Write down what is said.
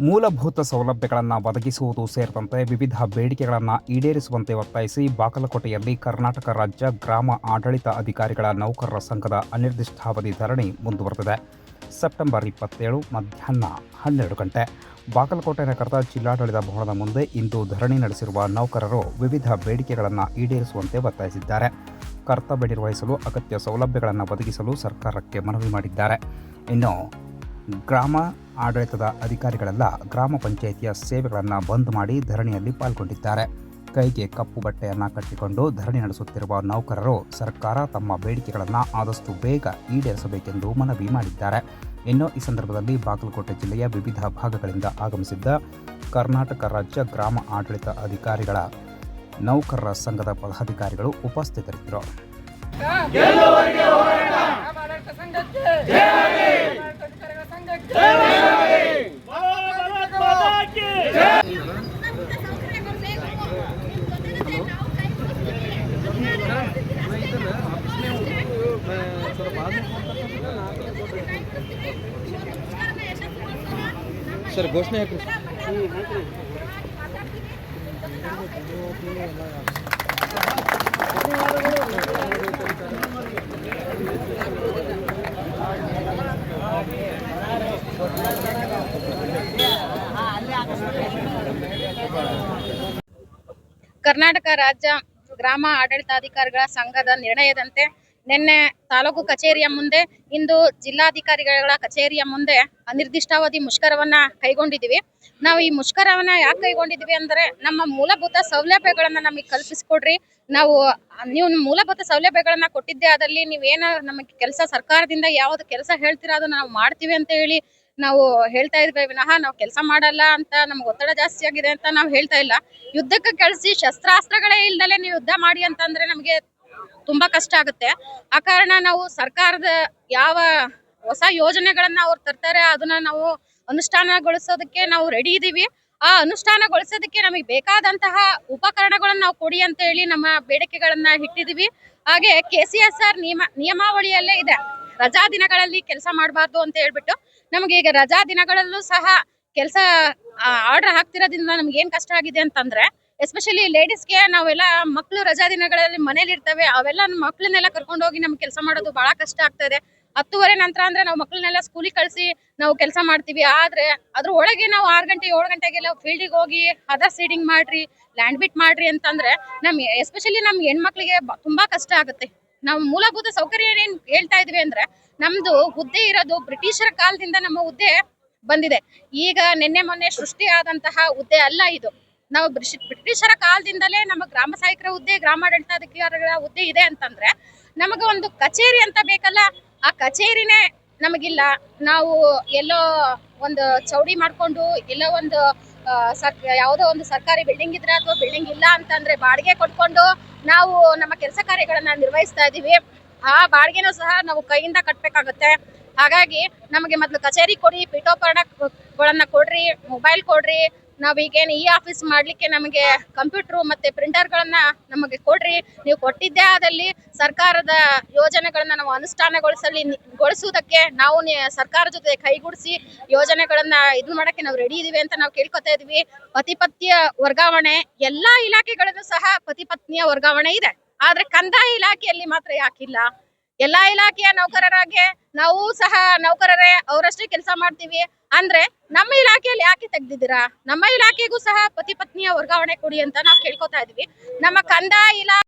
ಮೂಲಭೂತ ಸೌಲಭ್ಯಗಳನ್ನು ಒದಗಿಸುವುದು ಸೇರಿದಂತೆ ವಿವಿಧ ಬೇಡಿಕೆಗಳನ್ನು ಈಡೇರಿಸುವಂತೆ ಒತ್ತಾಯಿಸಿ ಬಾಗಲಕೋಟೆಯಲ್ಲಿ ಕರ್ನಾಟಕ ರಾಜ್ಯ ಗ್ರಾಮ ಆಡಳಿತ ಅಧಿಕಾರಿಗಳ ನೌಕರರ ಸಂಘದ ಅನಿರ್ದಿಷ್ಟಾವಧಿ ಧರಣಿ ಮುಂದುವರೆದಿದೆ. ಸೆಪ್ಟೆಂಬರ್ ಇಪ್ಪತ್ತೇಳು ಮಧ್ಯಾಹ್ನ ಹನ್ನೆರಡು ಗಂಟೆ. ಬಾಗಲಕೋಟೆ ನಗರದ ಜಿಲ್ಲಾಡಳಿತ ಭವನದ ಮುಂದೆ ಇಂದು ಧರಣಿ ನಡೆಸಿರುವ ನೌಕರರು ವಿವಿಧ ಬೇಡಿಕೆಗಳನ್ನು ಈಡೇರಿಸುವಂತೆ ಒತ್ತಾಯಿಸಿದ್ದಾರೆ. ಕರ್ತವ್ಯ ನಿರ್ವಹಿಸಲು ಅಗತ್ಯ ಸೌಲಭ್ಯಗಳನ್ನು ಒದಗಿಸಲು ಸರ್ಕಾರಕ್ಕೆ ಮನವಿ ಮಾಡಿದ್ದಾರೆ. ಇನ್ನು ಗ್ರಾಮ ಆಡಳಿತದ ಅಧಿಕಾರಿಗಳೆಲ್ಲ ಗ್ರಾಮ ಪಂಚಾಯಿತಿಯ ಸೇವೆಗಳನ್ನು ಬಂದ್ ಮಾಡಿ ಧರಣಿಯಲ್ಲಿ ಪಾಲ್ಗೊಂಡಿದ್ದಾರೆ. ಕೈಗೆ ಕಪ್ಪು ಬಟ್ಟೆಯನ್ನು ಕಟ್ಟಿಕೊಂಡು ಧರಣಿ ನಡೆಸುತ್ತಿರುವ ನೌಕರರು ಸರ್ಕಾರ ತಮ್ಮ ಬೇಡಿಕೆಗಳನ್ನು ಆದಷ್ಟು ಬೇಗ ಈಡೇರಿಸಬೇಕೆಂದು ಮನವಿ ಮಾಡಿದ್ದಾರೆ. ಇನ್ನು ಈ ಸಂದರ್ಭದಲ್ಲಿ ಬಾಗಲಕೋಟೆ ಜಿಲ್ಲೆಯ ವಿವಿಧ ಭಾಗಗಳಿಂದ ಆಗಮಿಸಿದ್ದ ಕರ್ನಾಟಕ ರಾಜ್ಯ ಗ್ರಾಮ ಆಡಳಿತ ಅಧಿಕಾರಿಗಳ ನೌಕರರ ಸಂಘದ ಪದಾಧಿಕಾರಿಗಳು ಉಪಸ್ಥಿತರಿದ್ದರು ಆಡಳಿತ ಸಂಘಕ್ಕೆ ಆಡಳಿತ ಅಧಿಕಾರಿಗಳ ಸಂಘಕ್ಕೆ ಸರ್ ಘೋಷಣೆ ಹಾಕ್ರಿ ಕರ್ನಾಟಕ ರಾಜ್ಯ ಗ್ರಾಮ ಆಡಳಿತಾಧಿಕಾರಿಗಳ ಸಂಘದ ನಿರ್ಣಯದಂತೆ ನಿನ್ನೆ ತಾಲೂಕು ಕಚೇರಿಯ ಮುಂದೆ, ಇಂದು ಜಿಲ್ಲಾಧಿಕಾರಿಗಳ ಕಚೇರಿಯ ಮುಂದೆ ಅನಿರ್ದಿಷ್ಟಾವಧಿ ಮುಷ್ಕರವನ್ನ ಕೈಗೊಂಡಿದ್ದೀವಿ. ನಾವು ಈ ಮುಷ್ಕರವನ್ನ ಯಾಕೆ ಕೈಗೊಂಡಿದ್ದೀವಿ ಅಂದ್ರೆ, ನಮ್ಮ ಮೂಲಭೂತ ಸೌಲಭ್ಯಗಳನ್ನ ನಮಗೆ ಕಲ್ಪಿಸಿಕೊಡ್ರಿ. ನಾವು ನೀವು ಮೂಲಭೂತ ಸೌಲಭ್ಯಗಳನ್ನ ಕೊಟ್ಟಿದ್ದೆ ಅದಲ್ಲಿ ನೀವೇನ ನಮಗೆ ಕೆಲಸ ಸರ್ಕಾರದಿಂದ ಯಾವ್ದು ಕೆಲಸ ಹೇಳ್ತೀರಾ ಅದನ್ನ ನಾವು ಮಾಡ್ತೀವಿ ಅಂತ ಹೇಳಿ ನಾವು ಹೇಳ್ತಾ ಇದ್ವಿ, ವಿನಃ ನಾವು ಕೆಲಸ ಮಾಡಲ್ಲ ಅಂತ, ನಮ್ಗೆ ಒತ್ತಡ ಜಾಸ್ತಿ ಆಗಿದೆ ಅಂತ ನಾವು ಹೇಳ್ತಾ ಇಲ್ಲ. ಯುದ್ಧಕ್ಕೆ ಕಳಿಸಿ ಶಸ್ತ್ರಾಸ್ತ್ರಗಳೇ ಇಲ್ದಲೆ ನೀವು ಯುದ್ಧ ಮಾಡಿ ಅಂತಂದ್ರೆ ನಮಗೆ ತುಂಬಾ ಕಷ್ಟ ಆಗುತ್ತೆ. ಆ ಕಾರಣ ನಾವು ಸರ್ಕಾರದ ಯಾವ ಹೊಸ ಯೋಜನೆಗಳನ್ನ ಅವ್ರು ತರ್ತಾರೆ, ಅದನ್ನ ನಾವು ಅನುಷ್ಠಾನಗೊಳಿಸೋದಕ್ಕೆ ನಾವು ರೆಡಿ ಇದೀವಿ. ಆ ಅನುಷ್ಠಾನಗೊಳಿಸೋದಕ್ಕೆ ನಮಗೆ ಬೇಕಾದಂತಹ ಉಪಕರಣಗಳನ್ನ ನಾವು ಕೊಡಿ ಅಂತ ಹೇಳಿ ನಮ್ಮ ಬೇಡಿಕೆಗಳನ್ನ ಇಟ್ಟಿದೀವಿ. ಹಾಗೆ ಕೆ ಸಿ ಎಸ್ ಆರ್ ನಿಯಮ, ನಿಯಮಾವಳಿಯಲ್ಲೇ ಇದೆ. ರಜಾ ದಿನಗಳಲ್ಲಿ ಕೆಲಸ ಮಾಡಬಾರ್ದು ಅಂತ ಹೇಳ್ಬಿಟ್ಟು ನಮಗೆ ಈಗ ರಜಾ ದಿನಗಳಲ್ಲೂ ಸಹ ಕೆಲಸ ಆರ್ಡರ್ ಹಾಕ್ತಿರೋದ್ರಿಂದ ನಮ್ಗೆ ಏನ್ ಕಷ್ಟ ಆಗಿದೆ ಅಂತಂದ್ರೆ ಎಸ್ಪೆಷಲಿ ಲೇಡೀಸ್ಗೆ ನಾವೆಲ್ಲ ಮಕ್ಕಳು ರಜಾ ದಿನಗಳಲ್ಲಿ ಮನೇಲಿ ಇರ್ತವೆ, ಅವೆಲ್ಲ ಮಕ್ಕಳನ್ನೆಲ್ಲ ಕರ್ಕೊಂಡು ಹೋಗಿ ನಮ್ಗೆ ಕೆಲಸ ಮಾಡೋದು ಬಹಳ ಕಷ್ಟ ಆಗ್ತಾ ಇದೆ. ಹತ್ತುವರೆ ನಂತರ ಅಂದ್ರೆ ನಾವು ಮಕ್ಕಳನ್ನೆಲ್ಲ ಸ್ಕೂಲಿಗೆ ಕಳಿಸಿ ನಾವು ಕೆಲಸ ಮಾಡ್ತೀವಿ. ಆದ್ರೆ ಅದ್ರ ಒಳಗೆ ನಾವು ಆರು ಗಂಟೆ, ಏಳು ಗಂಟೆಗೆಲ್ಲ ಫೀಲ್ಡಿಗೆ ಹೋಗಿ ಅದರ್ ಸೀಡಿಂಗ್ ಮಾಡ್ರಿ ಲ್ಯಾಂಡ್ ಬಿಟ್ ಮಾಡ್ರಿ ಅಂತಂದ್ರೆ ನಮ್ ಎಸ್ಪೆಷಲಿ ನಮ್ ಹೆಣ್ಮಕ್ಳಿಗೆ ತುಂಬಾ ಕಷ್ಟ ಆಗುತ್ತೆ. ನಾವು ಮೂಲಭೂತ ಸೌಕರ್ಯ ಏನ್ ಹೇಳ್ತಾ ಇದ್ವಿ ಅಂದ್ರೆ ನಮ್ದು ಹುದ್ದೆ ಇರೋದು ಬ್ರಿಟಿಷರ ಕಾಲದಿಂದ ನಮ್ಮ ಹುದ್ದೆ ಬಂದಿದೆ. ಈಗ ನಿನ್ನೆ ಮೊನ್ನೆ ಸೃಷ್ಟಿ ಆದಂತಹ ಹುದ್ದೆ ಅಲ್ಲ ಇದು. ನಾವು ಬ್ರಿಟಿಷರ ಕಾಲದಿಂದಲೇ ನಮ್ಮ ಗ್ರಾಮ ಸಹಾಯಕರ ಹುದ್ದೆ, ಗ್ರಾಮಾಡಳಿತಾಧಿಕಾರಿಗಳ ಹುದ್ದೆ ಇದೆ ಅಂತಂದ್ರೆ ನಮಗೆ ಒಂದು ಕಚೇರಿ ಅಂತ ಬೇಕಲ್ಲ? ಆ ಕಚೇರಿನೇ ನಮಗಿಲ್ಲ. ನಾವು ಎಲ್ಲೋ ಒಂದು ಚೌಡಿ ಮಾಡ್ಕೊಂಡು ಎಲ್ಲೋ ಒಂದು ಸರ್, ಯಾವುದೋ ಒಂದು ಸರ್ಕಾರಿ ಬಿಲ್ಡಿಂಗ್ ಇದ್ರೆ ಅಥವಾ ಬಿಲ್ಡಿಂಗ್ ಇಲ್ಲ ಅಂತಂದ್ರೆ ಬಾಡಿಗೆ ಕೊಟ್ಕೊಂಡು ನಾವು ನಮ್ಮ ಕೆಲಸ ಕಾರ್ಯಗಳನ್ನ ನಿರ್ವಹಿಸ್ತಾ ಇದ್ದೀವಿ. ಆ ಬಾಡಿಗೆನೂ ಸಹ ನಾವು ಕೈಯಿಂದ ಕಟ್ಟಬೇಕಾಗುತ್ತೆ ಹಾಗಾಗಿ ನಮಗೆ ಮೊದಲು ಕಚೇರಿ ಕೊಡಿ, ಪೀಠೋಪಕರಣಗಳನ್ನ ಕೊಡ್ರಿ ಮೊಬೈಲ್ ಕೊಡ್ರಿ ನಾವ್ ಈಗೇನು ಈ ಆಫೀಸ್ ಮಾಡ್ಲಿಕ್ಕೆ ನಮಗೆ ಕಂಪ್ಯೂಟರ್ ಮತ್ತೆ ಪ್ರಿಂಟರ್ಗಳನ್ನು ನಮಗೆ ಕೊಡ್ರಿ. ನೀವು ಕೊಟ್ಟಿದ್ದೇ ಆದಲ್ಲಿ ಸರ್ಕಾರದ ಯೋಜನೆಗಳನ್ನ ನಾವು ಅನುಷ್ಠಾನಗೊಳಿಸಲಿ, ಗೊಳಿಸುವುದಕ್ಕೆ ನಾವು ಸರ್ಕಾರ ಜೊತೆ ಕೈಗೂಡಿಸಿ ಯೋಜನೆಗಳನ್ನ ಇದು ಮಾಡಕ್ಕೆ ನಾವು ರೆಡಿ ಇದೀವಿ ಅಂತ ನಾವು ಕೇಳ್ಕೊತಾ ಇದೀವಿ. ಪತಿಪತ್ನಿಯ ವರ್ಗಾವಣೆ, ಎಲ್ಲಾ ಇಲಾಖೆಗಳಲ್ಲೂ ಸಹ ಪತಿಪತ್ನಿಯ ವರ್ಗಾವಣೆ ಇದೆ. ಆದ್ರೆ ಕಂದಾಯ ಇಲಾಖೆಯಲ್ಲಿ ಮಾತ್ರ ಯಾಕಿಲ್ಲ. ಎಲ್ಲಾ ಇಲಾಖೆಯ ನೌಕರರಾಗೆ ನಾವು ಸಹ ನೌಕರರೇ ಅವರಷ್ಟೇ ಕೆಲಸ ಮಾಡ್ತೀವಿ. ಅಂದ್ರೆ ನಮ್ಮ ಇಲಾಖೆಯಲ್ಲಿ ಯಾಕೆ ತೆಗ್ದಿದ್ದೀರಾ? ನಮ್ಮ ಇಲಾಖೆಗೂ ಸಹ ಪತಿ ಪತ್ನಿಯ ವರ್ಗಾವಣೆ ಕೊಡಿ ಅಂತ ನಾವು ಕೇಳ್ಕೊತಾ ಇದೀವಿ. ನಮ್ಮ ಕಂದಾಯ ಇಲಾ